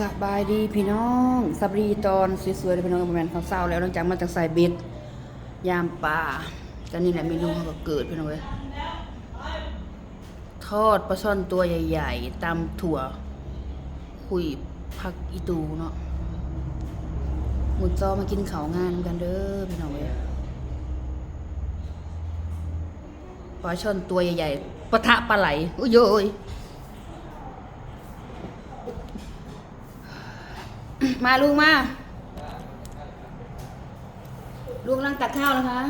สบายดีพี่น้องสบรีตอนสวยๆเลยพี่น้องประมาณเขาเศร้าแล้วหลังจากมาจากสายเบ็ดยามป่าก็นี่แหละเมนูเขาก็เกิดพี่น้องเว้ยทอดปลาช่อนตัวใหญ่ๆตำถั่ว คุยผักอีตูเนาะหมุดจอมากินเขางานกันเด้อพี่น้องเว้ยปลาช่อนตัวใหญ่ๆปะทะปลาไหลอุ้ยโยย มาลุงมา ลุงกำลังตักข้าวนะคะ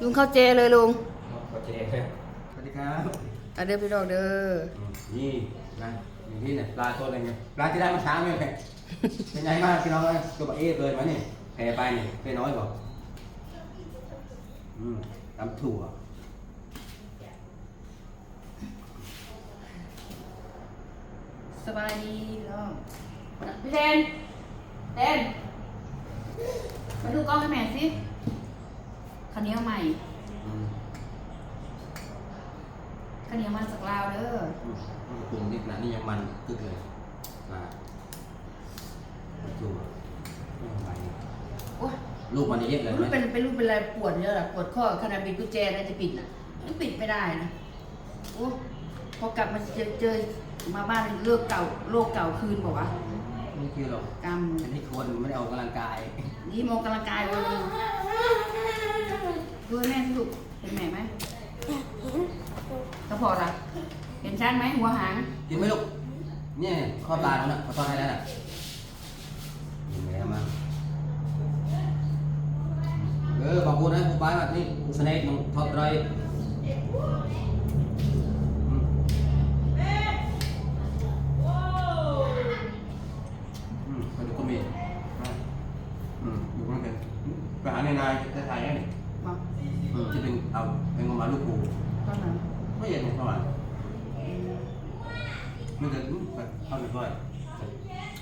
ลุงเข้าเจเลยลุงโอเคสวัสดีครับเอาเด้อพี่ดอกเด้อนี่นะอย่างที่เนี่ยปลาตัวอะไรเงี้ยปลาที่ได้เมาเช้าเนี่ยแพเป็นไงบ้างพี่น้องเอ้ยตัวบะเอฟเลยมาเนี่ยแพ้ไปเนี่ยแพ้น้อยกว่าอืมตำถั่ว สบายดีพี่น้องพี่เดนเดนมาดูกล้องให้แม่สิคันนี้เอาใหม่อืมคันนี้เอามาจากลาวเด้ออืมปรุงนิดนะนี่ยังมันกึกเลยปลาตำถั่วไม่เอาไปโอ้ยลูกมันเยอะเลยรู้ไหมเป็นเป็นรูปเป็นอะไรปวดเยอะอะปวดข้อขนาดเป็นกุญแจน่าจะปิดน่ะยังปิดไม่ได้นะโอ้พอกลับมาเจอเจอ มาบ้านเลิกเก่าโรคเก่าคืนบอกว่าไม่คือหรอกกรรมอันนี้คนไม่ได้ออกกำลังกายนี่มองกำลังกายวันนี้ดูให้แม่สิลูกเห็นแม่ไหมกระเพาะละเห็นชัดไหมหัวหางกินไหมลูกเนี่ยข้อปลาแล้วนะเขาทอดให้แล้วน่ะกินแล้วมั้งเออขอบคุณนะคุณป้าแบบนี้สเน็กน้องทอดไร ในนายจะถ่ายยังไงบอกอืมจะเป็นเอาเป็นงมาลูกปูตอนนั้นไม่เย็นเท่าไหร่มันจะเข้าไปด้วย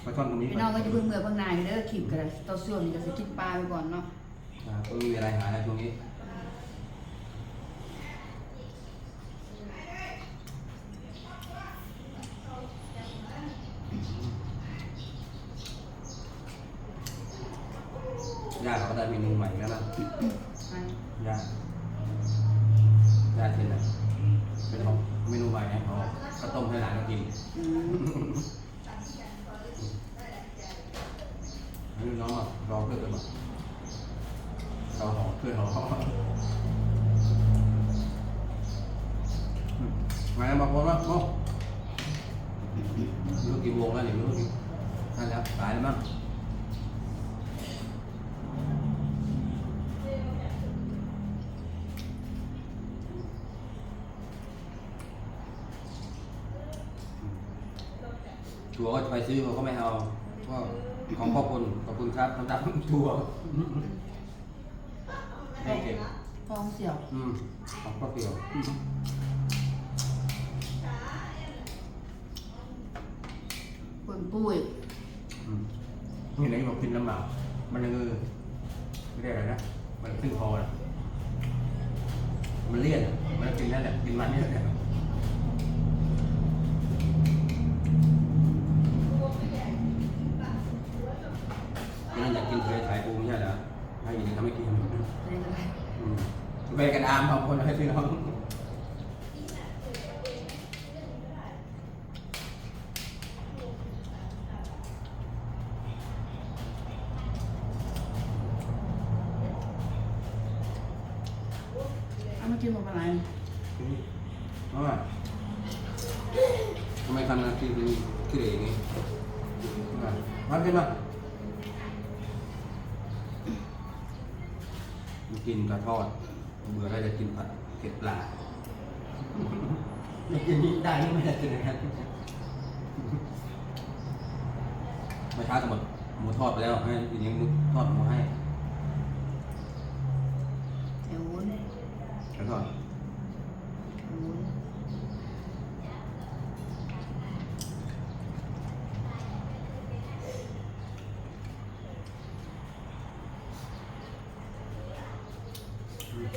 ปลาช่อนตรงนี้พี่น้องก็จะเพิ่งเมื่อเพิ่งนายเด้อขีบกันเลยต่อส่วนนี่ก็จะกินปลาไปก่อนเนาะอ่าก็มีอะไรหาแล้วช่วงนี้าเขาก็ได้เมนูใหม่แล้วนะไปย่าย่าเช่นนะเป็นของเมนูใหม่นะเขาก็ต้มให้หลานเขากินอืมอันนี้น้องอะรอเพื่อนกันมาเราหอเพื่อนหออืมมาแล้วบางคนว่าโอ้ไม่รู้กี่วงแล้วเนี่ยไม่รู้กี่นั่นแล้วตายแล้วมั้ง ชัวร์ก็ไปซื้อเขาก็ไม่เอา ก็ของพ่อคุณขอบคุณครับทำตามชัวร์ให้เก็บฟองเสี่ยวอืมของพ่อเปียวปุ่นปุ้ยอืมนี่ไหนบอกกินลำบากมันยังเออไม่ได้อะไรนะมันขึ้นคอนะมันเลี่ยนอะมันกินนั่นแหละกินมันนี่แหละ นนั่นอยากกินเคยถ่ายปูไม่ใช่เหรอให้อย่างนี้ทำให้กินอะไรอะไรอืมไปกันอามบางคนให้พี่น้องเอามากินหมดอะไรเพราะว่าทำไมทำงานที่นี่ขี้เหร่อย่างนี้มาขึ้นมา กินปลาทอด เบื่อแล้วจะกินผัดเผ็ดปลาไม่กินนี้ได้ไม่ได้กินนะครับเมื่อเช้าจะหมดหมูทอดไปแล้วให้ทีนี้หมูทอดหมูให้เดี๋ยววุ้นแล้วทอด วุ้น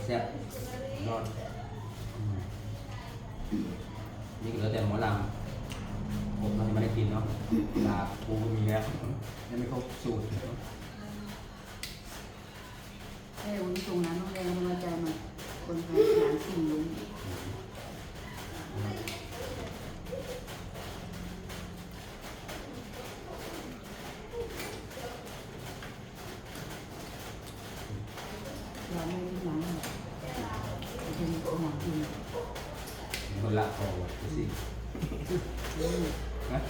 แซ่บยอดอืมนี่ก็เหลือแต่หมอลำเนาะลาปูมีแล้วยังไม่ครบสูตรเอ้ยวันนี้ตรงนั้นต้องแรงกำลังใจมาคนไทยหลานสิ่งลุงเราไม่ได้หลังเป็นของหมอกิน มันละพอดูสิ อืม นะ อืม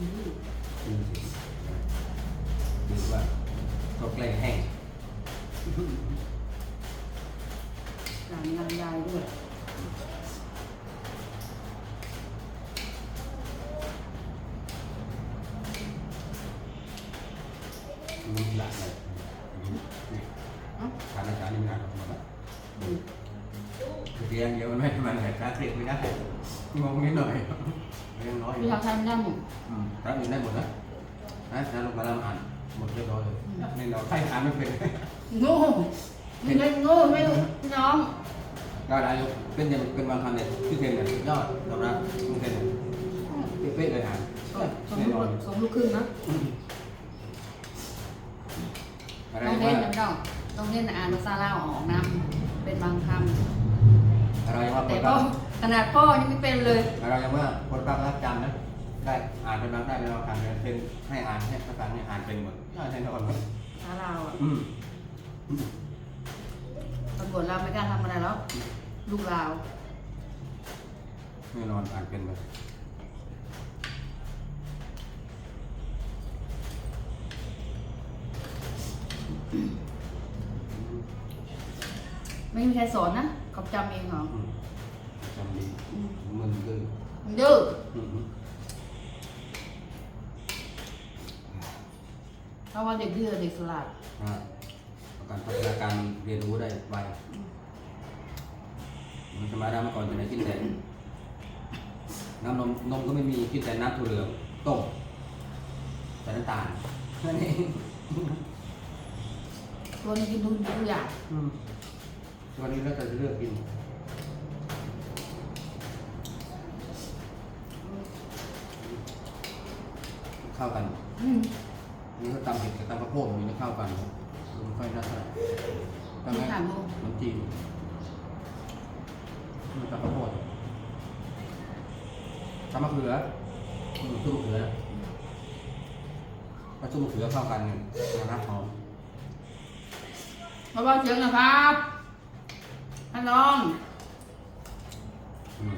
ดูว่าก็แกล้แห้งหลานงานยายด้วยมีหลักเลยนี่เอ้านอาหารนี่งานออกมาแบบอืมเรียนเยวมันไม่มันแต่ตาเครียดไม่ได้งงนิดหน่อย ยนน้อยอพี่ยู่เขาทำได้หมดอืมรับอยู่ได้หมดนะนะนะลงมาแล้วอ่านหมดเรียบร้อยเลยนี่เราใครอ่านไม่เป็นโง่ไม่ได้โง่ไม่รู้พี่น้องก็ได้อยู่เป็นอย่างเป็นบางคำเนี่ยที่เทนเนี่ยยอดยอมรับที่เทนเนี่ยเป๊ะๆเลยอ่านสองแน่นลูอนกสองลูกครึ่งนะอะไรต้องว่าเล่นน้ำดอกต้องเล่นอ่านภาษาลาวออกน้ำเป็นบางคอะไรว่าำคแต่นก็รัก ขนาดพ่อยังไม่เป็นเลยอะไรว่าคนรักรักจำนะได้อ่านเป็นบางได้เป็นบางคำเนี่ยเป็นให้อ่านให้ภาษาเนี่ยอ่านเป็นหมดได้แน่นอนภาษาลาวอะอืมอืมตำรวจเราไม่กล้าทำอะไรแล้วลูกลาวแน่นอนอ่านเป็นหมดไม่มีใครสอนนะเขาจำเองเหรออืม จำดีอืมมึนดื้อมันดื้ออืมเพราะว่าเด็กดื้อเด็กสลัดอ่าการพัฒนาการเรียนรู้ได้ไวมันธรรมดาเมื่อก่อนจะไหนกินแต่น้ำนมนมก็ไม่มีกินแต่น้ำถั่วเหลืองต้มใส่น้ำตาลนั่นเองตัวนี้กินทุกทุกอย่างอืมวันนี้เราจะเลือกกิน เข้ากันอืมนี่ก็ตำเห็ดกับตำข้าวโพดมันจะเข้ากันมันค่อยน่าทานตำนี่ไงถามดูน้ำจีนมันตำข้าวโพดตำมะเขืออืมตุ้มมะเขือนะถ้าตุ้มมะเขือเข้ากันเนี่ยน่าหอมมาบอกเสียงนะครับท่านน้องอืม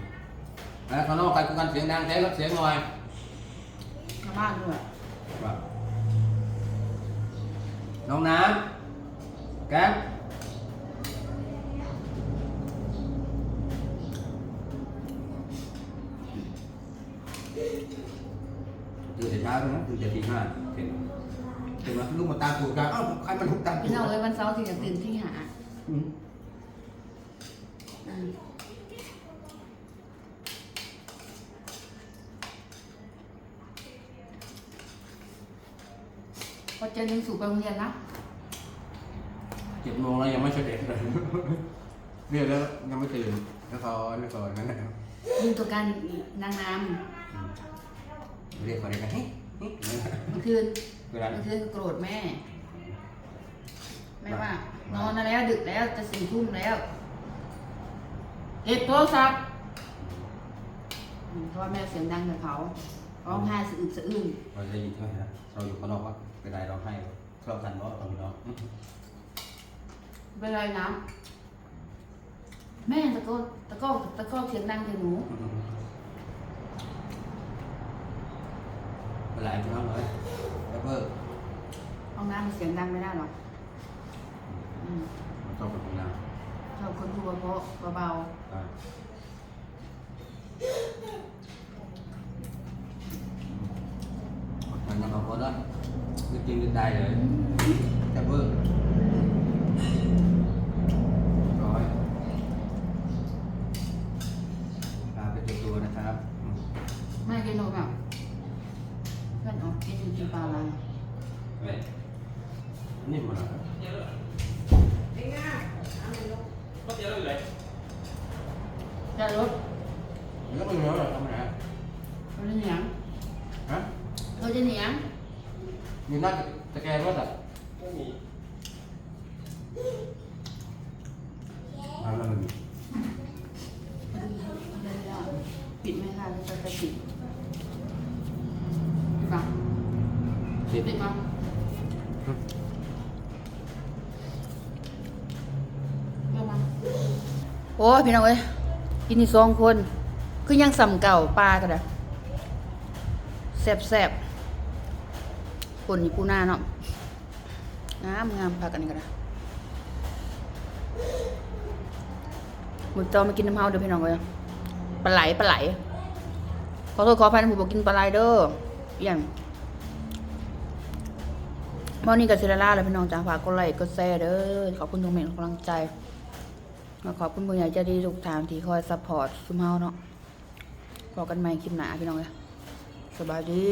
แล้วข้างนอกใครคุยกันเสียงดังแท้รับเสียงหน่อยชาว บ้านด้วยว่าน้องน้ำแก้มตื่นแต่เช้าเลยนะตื่นแต่ตีห้าเห็นเห็นไหมลูกมาตามตูดกันเอ้าใครมันลุกตามตูพี่ดน้องเลยวันเสาร์ที่จะตื่นที่หาอืม อืมพอเจอหนึ่งสู่ไปโรงเรียนนะเจ็ดโมงแล้วยังไม่เสด็จเลยเรียกแล้วยังไม่ตื่นแล้วเขาแล้วเขานั่นแหละยิงตัวการนางน้อืมเรียกเขาเรียกกันเฮ้ยเฮ้ยำเมื่อคืนเวลาเมื่อคืนโกรธแม่ แม่ว่านอนแล้วดึกแล้วจะสี่ทุ่มแล้วเก็บโทรศัพท์อืมเพราะว่าแม่เสียงดังกับเขา ร้องไห้สะอึกสะอื้นเราจะได้ยินใช่ไหมฮะเราอยู่ข้างนอกว่าเป็นไรเราให้ชอบกันเนาะเราพี่น้องเป็นไรนะแม่ตะโกนตะโกนตะโกนเสียงดังใส่หนูเป็นไรพี่น้องเลยแล้วเพิ่มห้องน้ำมันเสียงดังไม่ได้หรอกอืมมันต้องเป็นงานชอบคนพูดเพราะเบาอ่ามันยังเอาพอได้ คือจริงคือได้เลยแต่เพิ่มร้อยลาไปตัวตัวนะครับอืมๆไม่กินนมแบบเพื่อนออกกินกินปลาอะไรนี่มันอะไรจะรถแล้วก็ไม่รู้หรอกทำไมฮะเป็นเรื่องหยังอ มีหน้าตะแกรงรถอะไม่มีอ่าแล้วมันมีปิดไหมคะจะจะปิดปิดปะติดปิดปะเริ่มมาโอ้ยพี่น้องเอ้ยกินนี่สองคน คือยังสำเก่าปลากันอะแซ่บแซ่บๆ คนนี่ปูหน้าเนาะงามงามพากันนี่กันนะหมึกจอมากินน้ำเฮาเด้อพี่น้องเอ้ยปลาไหลปลาไหลขอโทษขออภัยนะผมบอกกินปลาไหลเด้ออย่างวันนี้กับเซิลาล่าแล้วพี่น้องจ้าฝากกดไลค์กดแชร์เด้อขอบคุณทุกเมตกำลังใจมาขอบคุณผู้ใหญ่ใจดีทุกทางที่คอยซัพพอร์ตซุมเฮาเนาะพอกันใหม่คลิปหน้าพี่น้องเลยสบายดี